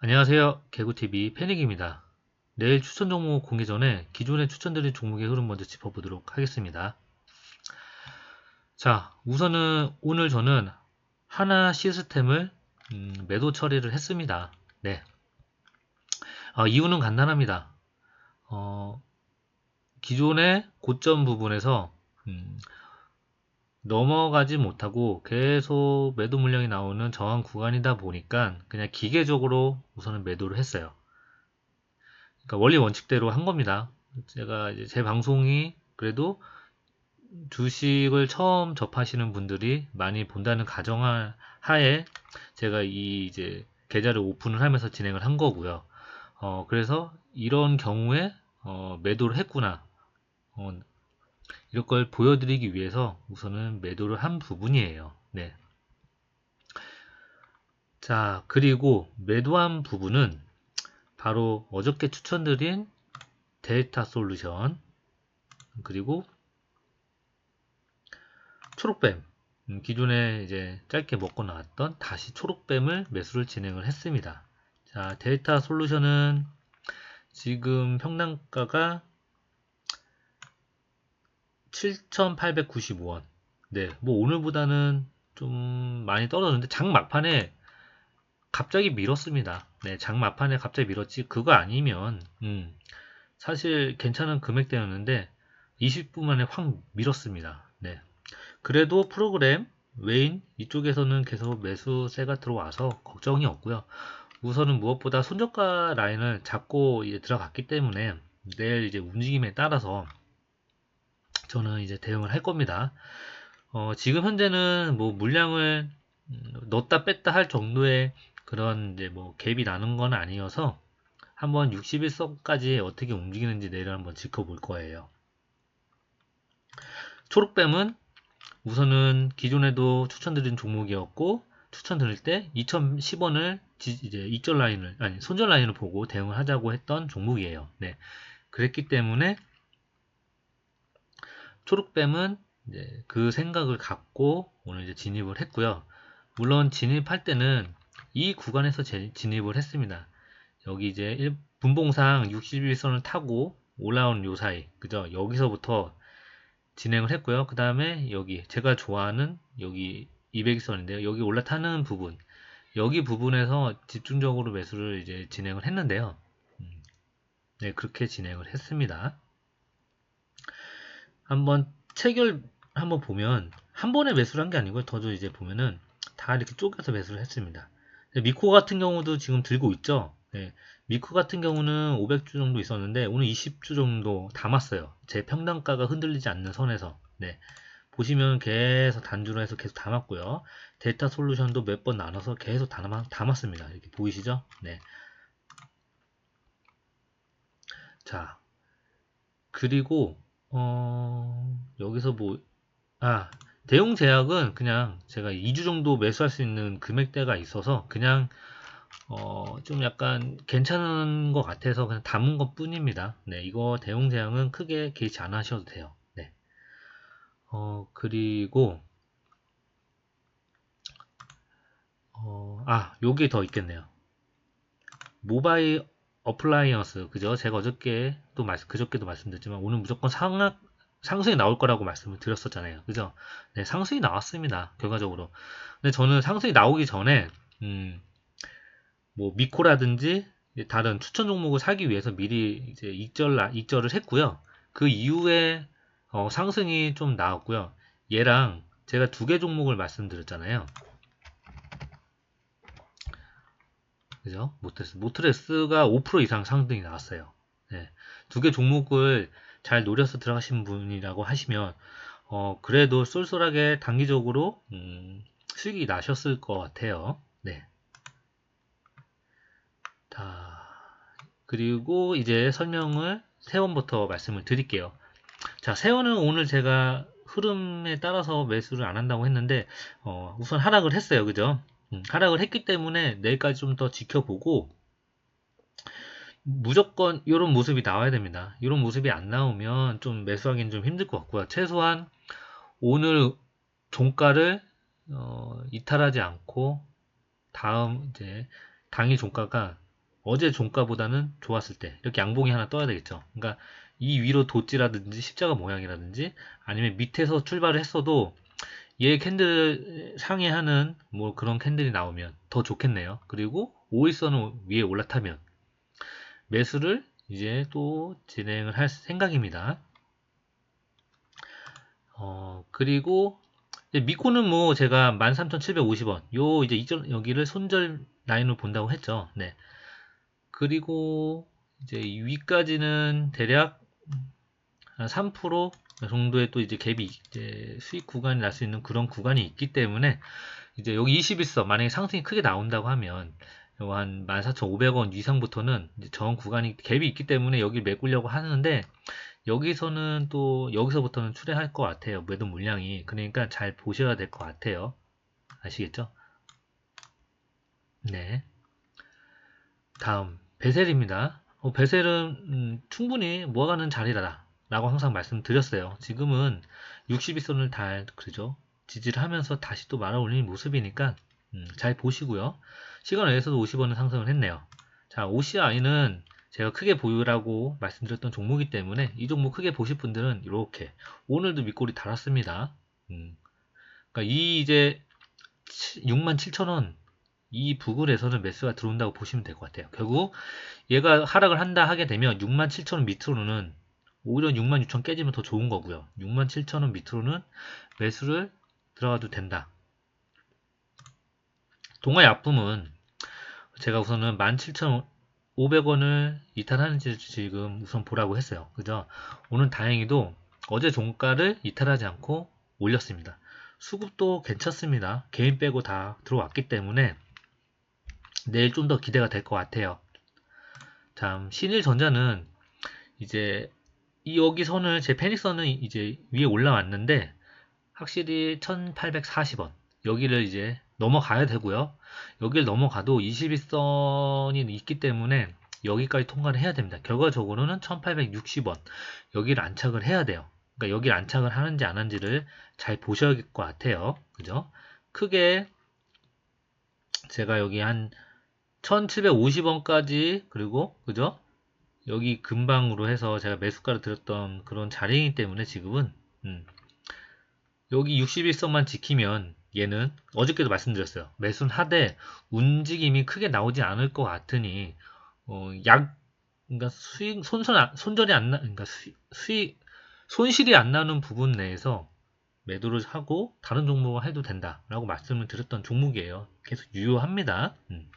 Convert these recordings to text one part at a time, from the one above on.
안녕하세요. 개구TV 패닉입니다. 내일 추천 종목 공개 전에 기존에 추천드린 종목의 흐름 먼저 짚어보도록 하겠습니다. 자, 우선은 오늘 저는 하나 시스템을 음, 매도 처리를 했습니다. 네. 아, 이유는 간단합니다. 어, 기존의 고점 부분에서 음, 넘어가지 못하고 계속 매도 물량이 나오는 저항 구간이다 보니까 그냥 기계적으로 우선은 매도를 했어요. 그러니까 원리 원칙대로 한 겁니다. 제가 이제 제 방송이 그래도 주식을 처음 접하시는 분들이 많이 본다는 가정하에 제가 이 이제 계좌를 오픈을 하면서 진행을 한 거고요. 어, 그래서 이런 경우에 어, 매도를 했구나. 어, 이런 걸 보여드리기 위해서 우선은 매도를 한 부분이에요. 네. 자, 그리고 매도한 부분은 바로 어저께 추천드린 데이터 솔루션 그리고 초록뱀 음, 기존에 이제 짧게 먹고 나왔던 다시 초록뱀을 매수를 진행을 했습니다. 자, 데이터 솔루션은 지금 평단가가 7,895원. 네, 뭐 오늘보다는 좀 많이 떨어졌는데 장 막판에 갑자기 밀었습니다. 네, 장 막판에 갑자기 밀었지 그거 아니면 음, 사실 괜찮은 금액대였는데 20분 만에 확 밀었습니다. 네. 그래도 프로그램 외인 이쪽에서는 계속 매수세가 들어와서 걱정이 없고요. 우선은 무엇보다 손저가 라인을 잡고 이제 들어갔기 때문에 내일 이제 움직임에 따라서 저는 이제 대응을 할 겁니다. 어, 지금 현재는 뭐 물량을 음, 넣었다 뺐다 할 정도의 그런 이제 뭐 갭이 나는 건 아니어서 한번 61선까지 어떻게 움직이는지 내일 한번 지켜볼 거예요. 초록뱀은 우선은 기존에도 추천드린 종목이었고 추천드릴 때 2010원을 이제 이절 라인을 아니 손절 라인을 보고 대응을 하자고 했던 종목이에요. 네. 그랬기 때문에 초록뱀은 이제 그 생각을 갖고 오늘 이제 진입을 했고요. 물론 진입할 때는 이 구간에서 진입을 했습니다. 여기 이제 분봉상 61선을 타고 올라온 요 사이, 그죠? 여기서부터 진행을 했고요. 그 다음에 여기 제가 좋아하는 여기 200선인데요. 여기 올라타는 부분, 여기 부분에서 집중적으로 매수를 이제 진행을 했는데요. 음, 네, 그렇게 진행을 했습니다. 한번 체결 한번 보면 한 번에 매수를 한 게 아니고 더도 이제 보면은 다 이렇게 쪼개서 매수를 했습니다. 미코 같은 경우도 지금 들고 있죠. 네, 미코 같은 경우는 500주 정도 있었는데 오늘 20주 정도 담았어요. 제 평단가가 흔들리지 않는 선에서. 네, 보시면 계속 단주로 해서 계속 담았고요. 데이터 솔루션도 몇 번 나눠서 계속 담았, 담았습니다. 이렇게 보이시죠? 네. 자, 그리고 어, 여기서 뭐, 아, 대용 제약은 그냥 제가 2주 정도 매수할 수 있는 금액대가 있어서 그냥 어, 좀 약간 괜찮은 것 같아서 그냥 담은 것 뿐입니다. 네, 이거 대용 제약은 크게 개의치 않 하셔도 돼요. 네. 어, 그리고 어, 아, 요게 더 있겠네요. 모바일 어플라이언스 그죠? 제가 어저께 또 말씀 그저께도 말씀드렸지만 오늘 무조건 상악 상승이 나올 거라고 말씀을 드렸었잖아요. 그죠? 네, 상승이 나왔습니다. 결과적으로. 근데 저는 상승이 나오기 전에 음, 뭐 미코라든지 다른 추천 종목을 사기 위해서 미리 이제 익절 익절을 했고요. 그 이후에 어, 상승이 좀 나왔고요. 얘랑 제가 두 개 종목을 말씀드렸잖아요. 그죠? 모트레스. 모트레스가 5% 이상 상승이 나왔어요. 네. 두 개 종목을 잘 노려서 들어가신 분이라고 하시면, 어, 그래도 쏠쏠하게 단기적으로, 음, 수익이 나셨을 것 같아요. 네. 자, 그리고 이제 설명을 세원부터 말씀을 드릴게요. 자, 세원은 오늘 제가 흐름에 따라서 매수를 안 한다고 했는데, 어, 우선 하락을 했어요. 그죠? 음, 하락을 했기 때문에 내일까지 좀 더 지켜보고 무조건 이런 모습이 나와야 됩니다. 이런 모습이 안 나오면 좀 매수하기는 좀 힘들 것 같고요. 최소한 오늘 종가를 어, 이탈하지 않고 다음 이제 당일 종가가 어제 종가보다는 좋았을 때 이렇게 양봉이 하나 떠야 되겠죠. 그러니까 이 위로 도지라든지 십자가 모양이라든지 아니면 밑에서 출발을 했어도 얘 캔들 상회하는 뭐 그런 캔들이 나오면 더 좋겠네요. 그리고 5일선은 위에 올라타면 매수를 이제 또 진행을 할 생각입니다. 어, 그리고 미코는 뭐 제가 13,750원 요 이제 이전 여기를 손절 라인으로 본다고 했죠. 네. 그리고 이제 위까지는 대략 한3% 정도의 또 이제 갭이 이제 수익 구간이 날 수 있는 그런 구간이 있기 때문에 이제 여기 21선 만약에 상승이 크게 나온다고 하면 한 14,500원 이상부터는 이제 전 구간이 갭이 있기 때문에 여기 메꾸려고 하는데 여기서는 또 여기서부터는 출회할 것 같아요. 매도 물량이 그러니까 잘 보셔야 될 것 같아요. 아시겠죠? 네. 다음 베셀입니다. 어, 베셀은 음, 충분히 모아가는 자리다 라고 항상 말씀드렸어요. 지금은 62선을 달 그죠? 지지를 하면서 다시 또 말아 올리는 모습이니까 음, 잘 보시고요. 시간 외에서도 50원은 상승을 했네요. 자, OCI는 제가 크게 보유라고 말씀드렸던 종목이기 때문에 이 종목 크게 보실 분들은 이렇게 오늘도 밑골이 달았습니다. 음, 그러니까 이 이제 67,000원 이 부근에서는 매수가 들어온다고 보시면 될 것 같아요. 결국 얘가 하락을 한다 하게 되면 67,000원 밑으로는 오히려 66,000 깨지면 더 좋은 거고요. 67,000원 밑으로는 매수를 들어가도 된다. 동아의 아픔은 제가 우선은 17,500원을 이탈하는지 지금 우선 보라고 했어요. 그죠? 오늘 다행히도 어제 종가를 이탈하지 않고 올렸습니다. 수급도 괜찮습니다. 개인 빼고 다 들어왔기 때문에 내일 좀 더 기대가 될 것 같아요. 참 신일전자는 이제 이 여기 선을 제 페닉선은 이제 위에 올라왔는데 확실히 1840원 여기를 이제 넘어가야 되고요. 여기를 넘어가도 21선이 있기 때문에 여기까지 통과를 해야 됩니다. 결과적으로는 1860원 여기를 안착을 해야 돼요. 그러니까 여기를 안착을 하는지 안 하는지를 잘 보셔야 될 것 같아요. 그죠? 크게 제가 여기 한 1750원까지 그리고 그죠? 여기 금방으로 해서 제가 매수가를 들었던 그런 자리이기 때문에 지금은 음, 여기 61선만 지키면 얘는 어저께도 말씀드렸어요. 매수는 하되 움직임이 크게 나오지 않을 것 같으니 어, 약 그러니까 수익 손손 손절이 안 나, 그러니까 수, 수익 손실이 안 나는 부분 내에서 매도를 하고 다른 종목을 해도 된다라고 말씀을 드렸던 종목이에요. 계속 유효합니다. 음.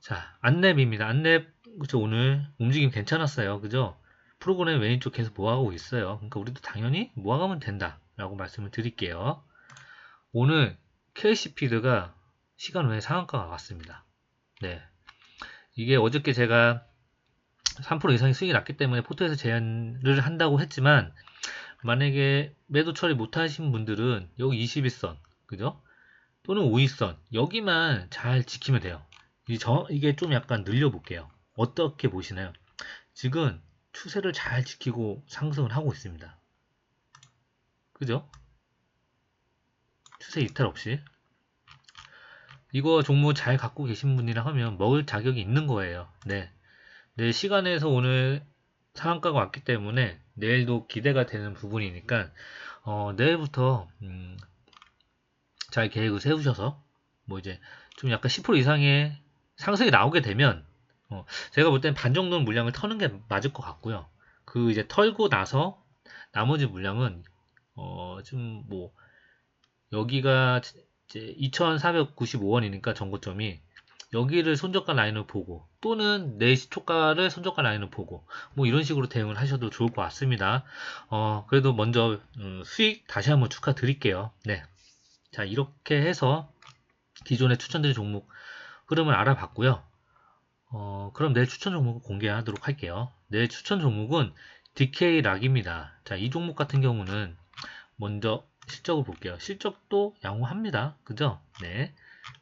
자, 안랩입니다. 안랩 그죠 오늘 움직임 괜찮았어요. 그죠? 프로그램 왼쪽 계속 모아가고 있어요. 그러니까 우리도 당연히 모아가면 된다 라고 말씀을 드릴게요. 오늘 KC피드가 시간 외에 상한가가 왔습니다. 네. 이게 어저께 제가 3% 이상의 수익이 났기 때문에 포트에서 제한을 한다고 했지만 만약에 매도 처리 못하신 분들은 여기 21선 그죠? 또는 5일선 여기만 잘 지키면 돼요. 이게 좀 약간 늘려볼게요. 어떻게 보시나요? 지금 추세를 잘 지키고 상승을 하고 있습니다. 그죠? 추세 이탈 없이 이거 종목 잘 갖고 계신 분이라 하면 먹을 자격이 있는 거예요. 네. 내 시간에서 오늘 상한가가 왔기 때문에 내일도 기대가 되는 부분이니까 어, 내일부터 음, 잘 계획을 세우셔서 뭐 이제 좀 약간 10% 이상의 상승이 나오게 되면 어, 제가 볼 땐 반 정도는 물량을 터는 게 맞을 것 같고요. 그 이제 털고 나서 나머지 물량은 어, 좀 뭐 여기가 이제 2,495원이니까 전고점이 여기를 손저가 라인을 보고 또는 내 시초가를 손저가 라인을 보고 뭐 이런 식으로 대응을 하셔도 좋을 것 같습니다. 어, 그래도 먼저 음, 수익 다시 한번 축하드릴게요. 네. 자, 이렇게 해서 기존에 추천드린 종목 흐름을 알아봤고요. 어, 그럼 내일 추천 종목을 공개하도록 할게요. 내일 추천 종목은 DK 락입니다. 자, 이 종목 같은 경우는 먼저 실적을 볼게요. 실적도 양호합니다. 그죠? 네.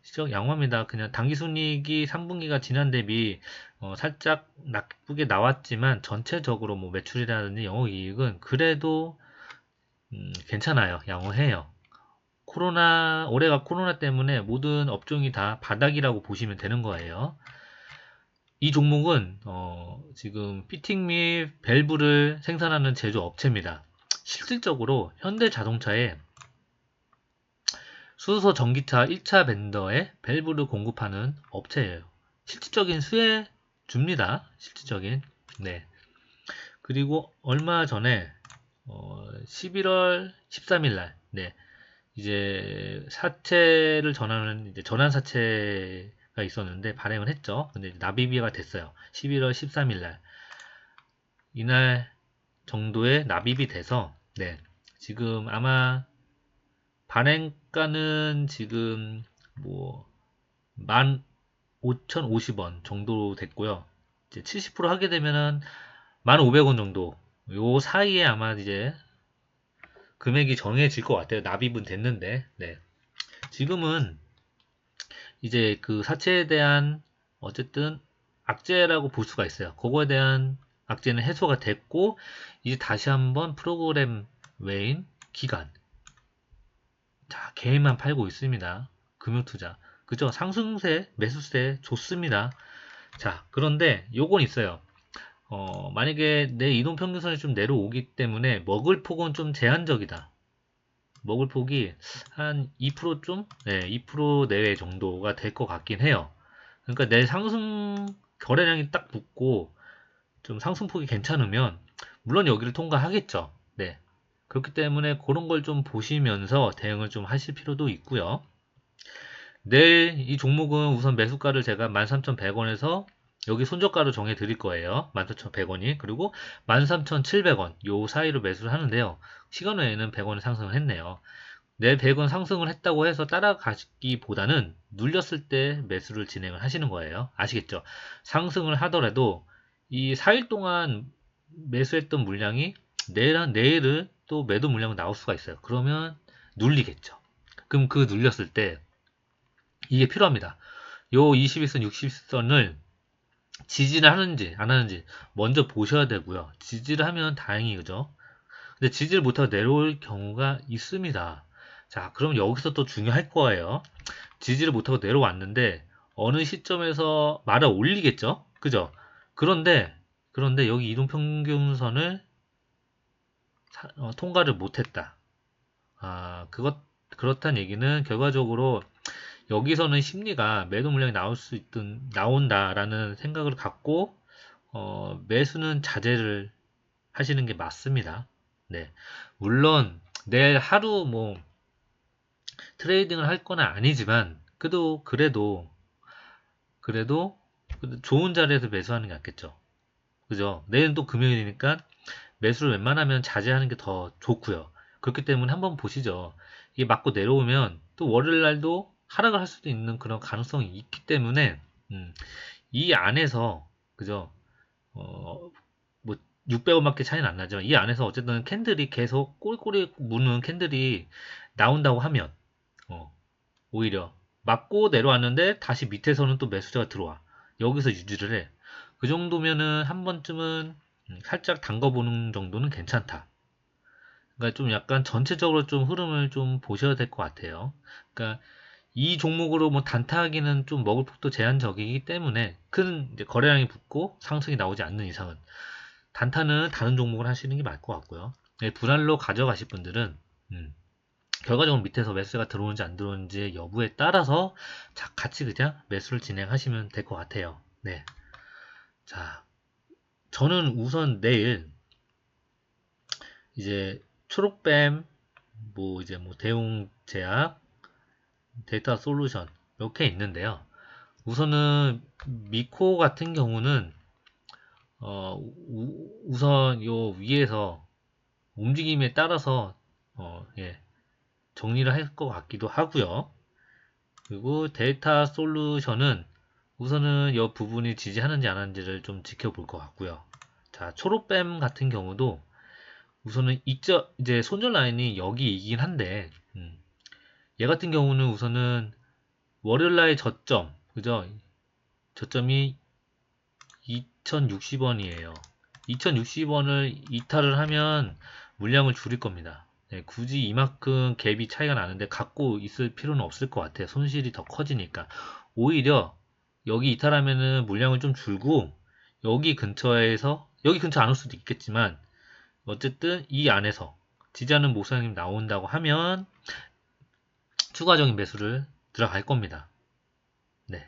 실적 양호합니다. 그냥 당기순이익이 3분기가 지난 대비 어, 살짝 나쁘게 나왔지만 전체적으로 뭐 매출이라든지 영업이익은 그래도 음, 괜찮아요. 양호해요. 코로나 올해가 코로나 때문에 모든 업종이 다 바닥이라고 보시면 되는 거예요. 이 종목은 어, 지금 피팅 및 밸브를 생산하는 제조 업체입니다. 실질적으로 현대자동차에 수소 전기차 1차 벤더에 밸브를 공급하는 업체예요. 실질적인 수혜 줍니다. 실질적인. 네. 그리고 얼마 전에 어, 11월 13일 날 네. 이제 사채를 전하는 이제 전환 사채 가 있었는데 발행을 했죠. 근데 납입이 됐어요. 11월 13일 날 이날 정도의 납입이 돼서 네. 지금 아마 발행가는 지금 뭐 15,050원 정도 됐고요. 이제 70% 하게 되면은 1,500원 정도 요 사이에 아마 이제 금액이 정해질 것 같아요. 납입은 됐는데, 네. 지금은 이제 그 사채에 대한 어쨌든 악재라고 볼 수가 있어요. 그거에 대한 악재는 해소가 됐고, 이제 다시 한번 프로그램 외인 기간. 자, 개인만 팔고 있습니다. 금융투자. 그죠? 상승세, 매수세 좋습니다. 자, 그런데 요건 있어요. 어, 만약에 내 이동평균선이 좀 내려오기 때문에 먹을 폭은 좀 제한적이다. 먹을 폭이 한 2% 좀, 네, 2% 내외 정도가 될 것 같긴 해요. 그러니까 내 상승 거래량이 딱 붙고 좀 상승폭이 괜찮으면 물론 여기를 통과하겠죠. 네. 그렇기 때문에 그런 걸 좀 보시면서 대응을 좀 하실 필요도 있고요. 내일 이 종목은 우선 매수가를 제가 13,100원에서 여기 손절가로 정해 드릴 거예요. 14,100원이. 그리고 13,700원. 요 사이로 매수를 하는데요. 시간 외에는 100원 상승을 했네요. 내 100원 상승을 했다고 해서 따라가기보다는 눌렸을 때 매수를 진행을 하시는 거예요. 아시겠죠? 상승을 하더라도 이 4일 동안 매수했던 물량이 내일, 내일은 또 매도 물량이 나올 수가 있어요. 그러면 눌리겠죠. 그럼 그 눌렸을 때 이게 필요합니다. 요 21선, 60선을 지지를 하는지 안 하는지 먼저 보셔야 되고요. 지지를 하면 다행히 그죠? 근데 지지를 못하고 내려올 경우가 있습니다. 자, 그럼 여기서 또 중요할 거예요. 지지를 못하고 내려왔는데 어느 시점에서 말아 올리겠죠? 그죠? 그런데 그런데 여기 이동 평균선을 어, 통과를 못했다. 아, 그것 그렇다는 얘기는 결과적으로 여기서는 심리가 매도 물량이 나올 수 있든 나온다라는 생각을 갖고 어, 매수는 자제를 하시는 게 맞습니다. 네. 물론 내일 하루 뭐 트레이딩을 할건 아니지만 그래도 그래도 그래도 좋은 자리에서 매수하는 게 낫겠죠. 그죠? 내일은 또 금요일이니까 매수를 웬만하면 자제하는 게 더 좋고요. 그렇기 때문에 한번 보시죠. 이게 맞고 내려오면 또 월요일 날도 하락을 할 수도 있는 그런 가능성이 있기 때문에 음, 이 안에서 그죠? 어, 뭐 600원밖에 차이는 안 나지만 이 안에서 어쨌든 캔들이 계속 꼬리꼬리 무는 캔들이 나온다고 하면 어, 오히려 맞고 내려왔는데 다시 밑에서는 또 매수자가 들어와. 여기서 유지를 해. 그 정도면은 한 번쯤은 살짝 담궈보는 정도는 괜찮다. 그러니까 좀 약간 전체적으로 좀 흐름을 좀 보셔야 될 것 같아요. 그러니까 이 종목으로 뭐 단타하기는 좀 먹을 폭도 제한적이기 때문에 큰 거래량이 붙고 상승이 나오지 않는 이상은 단타는 다른 종목을 하시는 게 맞을 것 같고요. 네, 분할로 가져가실 분들은 음, 결과적으로 밑에서 매수가 들어오는지 안 들어오는지 여부에 따라서 자, 같이 그냥 매수를 진행하시면 될 것 같아요. 네. 자, 저는 우선 내일 이제 초록뱀 뭐 이제 뭐 대웅제약 데이터 솔루션 이렇게 있는데요. 우선은 미코 같은 경우는 어, 우, 선 요 위에서 움직임에 따라서 어, 예, 정리를 할 것 같기도 하고요. 그리고 데이터 솔루션은 우선은 이 부분이 지지하는지 안 하는지를 좀 지켜볼 것 같고요. 자, 초록뱀 같은 경우도 우선은 이제 손절 라인이 여기이긴 한데 음, 얘 같은 경우는 우선은 월요일날 저점, 그죠? 저점이 2060원이에요. 2060원을 이탈을 하면 물량을 줄일 겁니다. 네, 굳이 이만큼 갭이 차이가 나는데 갖고 있을 필요는 없을 것 같아요. 손실이 더 커지니까. 오히려 여기 이탈하면은 물량을 좀 줄고 여기 근처에서 여기 근처 안 올 수도 있겠지만 어쨌든 이 안에서 지지하는 목사님 나온다고 하면 추가적인 매수를 들어갈 겁니다. 네.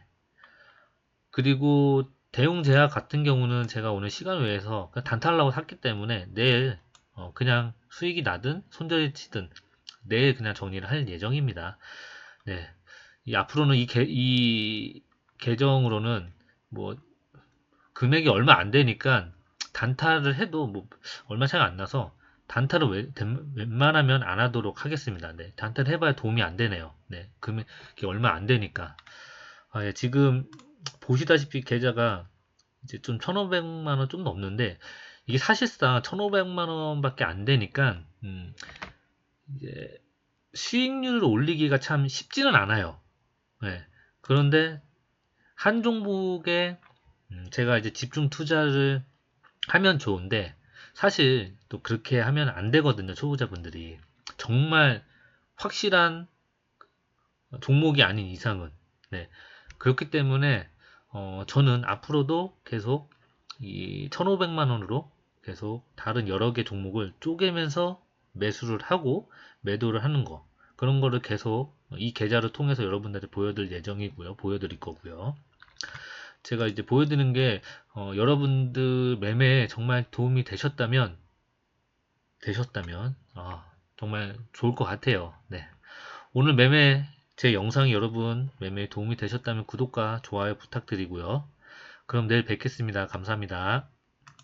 그리고 대용 제약 같은 경우는 제가 오늘 시간 외에서 단타하려고 샀기 때문에 내일 어, 그냥 수익이 나든 손절이 치든 내일 그냥 정리를 할 예정입니다. 네. 이 앞으로는 이, 개, 이 계정으로는 뭐 금액이 얼마 안 되니까 단타를 해도 뭐 얼마 차이가 안 나서 단타를 왜- 된- 웬만하면 안 하도록 하겠습니다. 네, 단타를 해봐야 도움이 안 되네요. 네, 금액이 얼마 안 되니까. 아, 예, 지금 보시다시피 계좌가 이제 좀 1,500만 원 좀 넘는데 이게 사실상 1,500만 원밖에 안 되니까 음, 이제 수익률을 올리기가 참 쉽지는 않아요. 네, 그런데 한 종목에 음, 제가 이제 집중 투자를 하면 좋은데 사실 또 그렇게 하면 안 되거든요 초보자분들이. 정말 확실한 종목이 아닌 이상은. 네. 그렇기 때문에 어, 저는 앞으로도 계속 이 1500만 원으로 계속 다른 여러 개 종목을 쪼개면서 매수를 하고 매도를 하는 거. 그런 거를 계속 이 계좌를 통해서 여러분들한테 보여드릴 예정이고요. 보여드릴 거고요 제가 이제 보여드리는 게 어, 여러분들 매매에 정말 도움이 되셨다면 되셨다면 아, 정말 좋을 것 같아요. 네. 오늘 매매 제 영상이 여러분 매매에 도움이 되셨다면 구독과 좋아요 부탁드리고요. 그럼 내일 뵙겠습니다. 감사합니다.